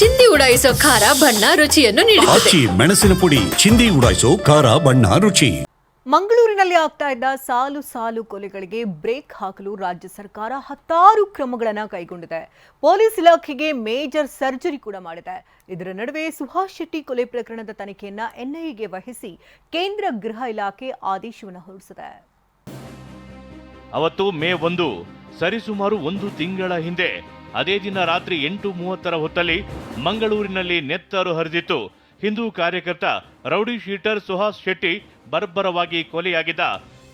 ಚಿಂದಿ ಉಡಾಯಿಸೋ ಖಾರ ಬಣ್ಣ ರುಚಿಯನ್ನು ನೀಡುತ್ತದೆ. ಆಚಿ ಮೆಣಸಿನ ಪುಡಿ ಚಿಂದಿ ಉಡಾಯಿಸೋ ಖಾರ ಬಣ್ಣ ರುಚಿ. ಮಂಗಳೂರಿನಲ್ಲಿ ಆಗ್ತಾ ಇದ್ದ ಸಾಲು ಸಾಲು ಕೊಲೆಗಳಿಗೆ ಬ್ರೇಕ್ ಹಾಕಲು ರಾಜ್ಯ ಸರ್ಕಾರ ಹತ್ತಾರು ಕ್ರಮಗಳನ್ನು ಕೈಗೊಂಡಿದೆ. ಪೊಲೀಸ್ ಇಲಾಖೆಗೆ ಮೇಜರ್ ಸರ್ಜರಿ ಕೂಡ ಮಾಡಿದೆ. ಇದರ ನಡುವೆ ಸುಭಾಷ್ ಶೆಟ್ಟಿ ಕೊಲೆ ಪ್ರಕರಣದ ತನಿಖೆಯನ್ನ ಎನ್ಐಎಗೆ ವಹಿಸಿ ಕೇಂದ್ರ ಗೃಹ ಇಲಾಖೆ ಆದೇಶವನ್ನು ಹೊರಡಿಸಿದೆ. ಅವತ್ತು ಮೇ ಒಂದು ಸರಿಸುಮಾರು ಒಂದು ತಿಂಗಳ ಹಿಂದೆ ಅದೇ ದಿನ ರಾತ್ರಿ ಎಂಟು ಮೂವತ್ತರ ಹೊತ್ತಲ್ಲಿ ಮಂಗಳೂರಿನಲ್ಲಿ ನೆತ್ತರು ಹರಿದಿತ್ತು. ಹಿಂದೂ ಕಾರ್ಯಕರ್ತ ರೌಡಿ ಶೀಟರ್ ಸುಹಾಸ್ ಶೆಟ್ಟಿ ಬರ್ಬರವಾಗಿ ಕೊಲೆಯಾಗಿದ್ದ.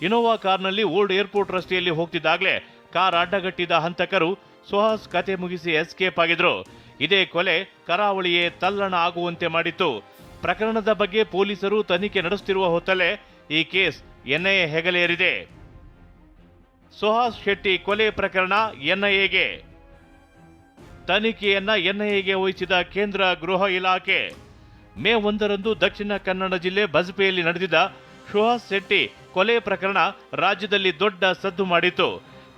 ಇನೋವಾ ಕಾರ್ನಲ್ಲಿ ಓಲ್ಡ್ ಏರ್ಪೋರ್ಟ್ ರಸ್ತೆಯಲ್ಲಿ ಹೋಗ್ತಿದ್ದಾಗಲೇ ಕಾರ್ ಅಡ್ಡಗಟ್ಟಿದ ಹಂತಕರು ಸುಹಾಸ್ ಕತೆ ಮುಗಿಸಿ ಎಸ್ಕೇಪ್ ಆಗಿದ್ರು. ಇದೇ ಕೊಲೆ ಕರಾವಳಿಯೇ ತಲ್ಲಣ ಆಗುವಂತೆ ಮಾಡಿತ್ತು. ಪ್ರಕರಣದ ಬಗ್ಗೆ ಪೊಲೀಸರು ತನಿಖೆ ನಡೆಸುತ್ತಿರುವ ಹೊತ್ತಲ್ಲೇ ಈ ಕೇಸ್ ಎನ್ಐಎ ಹೆಗಲೇರಿದೆ. ಸುಹಾಸ್ ಶೆಟ್ಟಿ ಕೊಲೆ ಪ್ರಕರಣ ಎನ್ಐಎಗೆ. ತನಿಖೆಯನ್ನ ಎನ್ಐಎಗೆ ವಹಿಸಿದ ಕೇಂದ್ರ ಗೃಹ ಇಲಾಖೆ. ಮೇ ಒಂದರಂದು ದಕ್ಷಿಣ ಕನ್ನಡ ಜಿಲ್ಲೆ ಬಜ್ಪೆಯಲ್ಲಿ ನಡೆದಿದ್ದ ಸುಹಾಸ್ ಶೆಟ್ಟಿ ಕೊಲೆ ಪ್ರಕರಣ ರಾಜ್ಯದಲ್ಲಿ ದೊಡ್ಡ ಸದ್ದು ಮಾಡಿತ್ತು.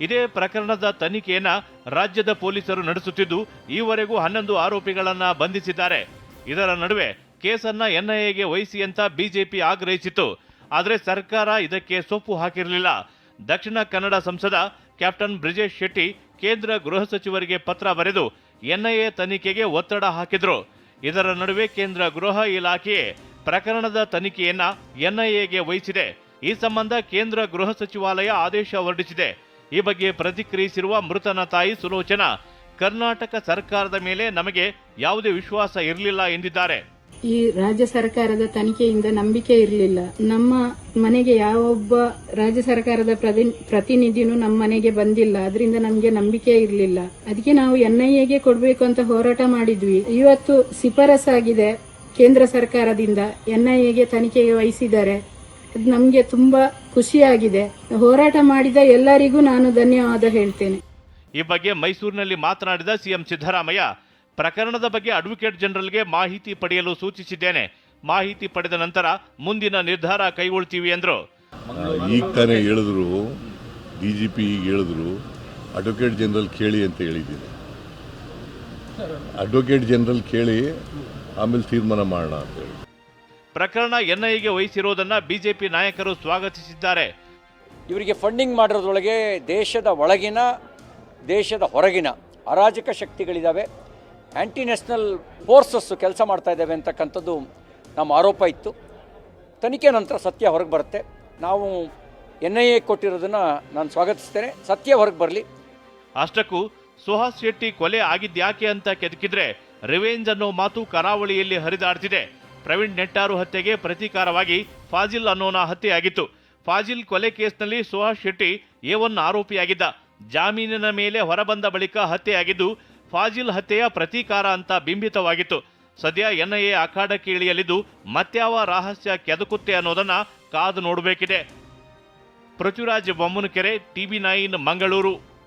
ಇದೇ ಪ್ರಕರಣದ ತನಿಖೆಯನ್ನ ರಾಜ್ಯದ ಪೊಲೀಸರು ನಡೆಸುತ್ತಿದ್ದು, ಈವರೆಗೂ ಹನ್ನೊಂದು ಆರೋಪಿಗಳನ್ನ ಬಂಧಿಸಿದ್ದಾರೆ. ಇದರ ನಡುವೆ ಕೇಸನ್ನ ಎನ್ಐಎಗೆ ವಹಿಸಿ ಅಂತ ಬಿಜೆಪಿ ಆಗ್ರಹಿಸಿತ್ತು. ಆದರೆ ಸರ್ಕಾರ ಇದಕ್ಕೆ ಸೊಪ್ಪು ಹಾಕಿರಲಿಲ್ಲ. ದಕ್ಷಿಣ ಕನ್ನಡ ಸಂಸದ ಕ್ಯಾಪ್ಟನ್ ಬ್ರಿಜೇಶ್ ಶೆಟ್ಟಿ ಕೇಂದ್ರ ಗೃಹ ಸಚಿವರಿಗೆ ಪತ್ರ ಬರೆದು ಎನ್ಐಎ ತನಿಖೆಗೆ ಒತ್ತಡ ಹಾಕಿದ್ರು. ಇದರ ನಡುವೆ ಕೇಂದ್ರ ಗೃಹ ಇಲಾಖೆ ಪ್ರಕರಣದ ತನಿಖೆಯನ್ನ ಎನ್ಐಎಗೆ ವಹಿಸಿದೆ. ಈ ಸಂಬಂಧ ಕೇಂದ್ರ ಗೃಹ ಸಚಿವಾಲಯ ಆದೇಶ ಹೊರಡಿಸಿದೆ. ಈ ಬಗ್ಗೆ ಪ್ರತಿಕ್ರಿಯಿಸಿರುವ ಮೃತನ ತಾಯಿ ಸುಲೋಚನಾ, ಕರ್ನಾಟಕ ಸರ್ಕಾರದ ಮೇಲೆ ನಮಗೆ ಯಾವುದೇ ವಿಶ್ವಾಸ ಇರಲಿಲ್ಲ ಎಂದಿದ್ದಾರೆ. ಈ ರಾಜ್ಯ ಸರ್ಕಾರದ ತನಿಖೆಯಿಂದ ನಂಬಿಕೆ ಇರಲಿಲ್ಲ. ನಮ್ಮ ಮನೆಗೆ ಯಾವೊಬ್ಬ ರಾಜ್ಯ ಸರ್ಕಾರದ ಪ್ರತಿ- ಪ್ರತಿನಿಧಿನೂ ನಮ್ಮ ಮನೆಗೆ ಬಂದಿಲ್ಲ. ಅದರಿಂದ ನಮಗೆ ನಂಬಿಕೆ ಇರಲಿಲ್ಲ. ಅದಕ್ಕೆ ನಾವು ಎನ್ಐಎಗೆ ಕೊಡಬೇಕು ಅಂತ ಹೋರಾಟ ಮಾಡಿದ್ವಿ. ಇವತ್ತು ಶಿಫಾರಸಾಗಿದೆ ಕೇಂದ್ರ ಸರ್ಕಾರದಿಂದ ಎನ್ಐಎಗೆ ತನಿಖೆಗೆ ವಹಿಸಿದ್ದಾರೆ. ಅದು ನಮಗೆ ತುಂಬಾ ಖುಷಿಯಾಗಿದೆ. ಹೋರಾಟ ಮಾಡಿದ ಎಲ್ಲರಿಗೂ ನಾನು ಧನ್ಯವಾದ ಹೇಳ್ತೇನೆ. ಈ ಬಗ್ಗೆ ಮೈಸೂರಿನಲ್ಲಿ ಮಾತನಾಡಿದ ಸಿಎಂ ಸಿದ್ದರಾಮಯ್ಯ ಪ್ರಕರಣದ ಬಗ್ಗೆ ಅಡ್ವೊಕೇಟ್ ಜನರಲ್ಗೆ ಮಾಹಿತಿ ಪಡೆಯಲು ಸೂಚಿಸಿದ್ದೇನೆ. ಮಾಹಿತಿ ಪಡೆದ ನಂತರ ಮುಂದಿನ ನಿರ್ಧಾರ ಕೈಗೊಳ್ತೀವಿ ಎಂದರು ಈಗ ತಾನೇ ಹೇಳಿದ್ರು ಡಿ ಜಿ ಪಿ ಈಗ ಹೇಳಿದ್ರು ಅಡ್ವೊಕೇಟ್ ಜನರಲ್ ಕೇಳಿ ಅಂತ ಹೇಳಿದ್ದೀನಿ. ಅಡ್ವೊಕೇಟ್ ಜನರಲ್ ಕೇಳಿ ಆಮೇಲೆ ತೀರ್ಮಾನ ಮಾಡೋಣ ಅಂತ ಹೇಳಿ. ಪ್ರಕರಣ ಎನ್ಐಎಗೆ ವಹಿಸಿರುವುದನ್ನು ಬಿಜೆಪಿ ನಾಯಕರು ಸ್ವಾಗತಿಸಿದ್ದಾರೆ. ಇವರಿಗೆ ಫಂಡಿಂಗ್ ಮಾಡಿರೋದ್ರೊಳಗೆ ದೇಶದ ಒಳಗಿನ ದೇಶದ ಹೊರಗಿನ ಅರಾಜಕ ಶಕ್ತಿಗಳಿದ್ದಾವೆ ಆ್ಯಂಟಿ ನ್ಯಾಷನಲ್ ಫೋರ್ಸಸ್ಸು ಕೆಲಸ ಮಾಡ್ತಾ ಇದ್ದೇವೆ ಅಂತಕ್ಕಂಥದ್ದು ನಮ್ಮ ಆರೋಪ ಇತ್ತು. ತನಿಖೆ ನಂತರ ಸತ್ಯ ಹೊರಗೆ ಬರುತ್ತೆ. ನಾವು ಎನ್ ಐ ಎ ಕೊಟ್ಟಿರೋದನ್ನು ನಾನು ಸ್ವಾಗತಿಸ್ತೇನೆ. ಸತ್ಯ ಹೊರಗೆ ಬರಲಿ. ಅಷ್ಟಕ್ಕೂ ಸುಹಾಸ್ ಶೆಟ್ಟಿ ಕೊಲೆ ಆಗಿದ್ಯಾಕೆ ಅಂತ ಕೆದಕಿದ್ರೆ ರಿವೆಂಜ್ ಅನ್ನೋ ಮಾತು ಕರಾವಳಿಯಲ್ಲಿ ಹರಿದಾಡ್ತಿದೆ. ಪ್ರವೀಣ್ ನೆಟ್ಟಾರು ಹತ್ಯೆಗೆ ಪ್ರತೀಕಾರವಾಗಿ ಫಾಜಿಲ್ ಅನ್ನೋನ ಹತ್ಯೆಯಾಗಿತ್ತು. ಫಾಜಿಲ್ ಕೊಲೆ ಕೇಸ್ನಲ್ಲಿ ಸುಹಾಸ್ ಶೆಟ್ಟಿ ಎ ಒನ್ ಆರೋಪಿಯಾಗಿದ್ದ. ಜಾಮೀನಿನ ಮೇಲೆ ಹೊರಬಂದ ಬಳಿಕ ಹತ್ಯೆಯಾಗಿದ್ದು ಫಾಜಿಲ್ ಹತ್ಯೆಯ ಪ್ರತೀಕಾರ ಅಂತ ಬಿಂಬಿತವಾಗಿತ್ತು. ಸದ್ಯ ಎನ್ಐಎ ಅಖಾಡಕ್ಕೆ ಇಳಿಯಲಿದ್ದು ಮತ್ಯಾವ ರಹಸ್ಯ ಕೆದಕುತ್ತೆ ಅನ್ನೋದನ್ನ ಕಾದು ನೋಡಬೇಕಿದೆ. Prithviraj Bommanakere, TV nine, Mangaluru.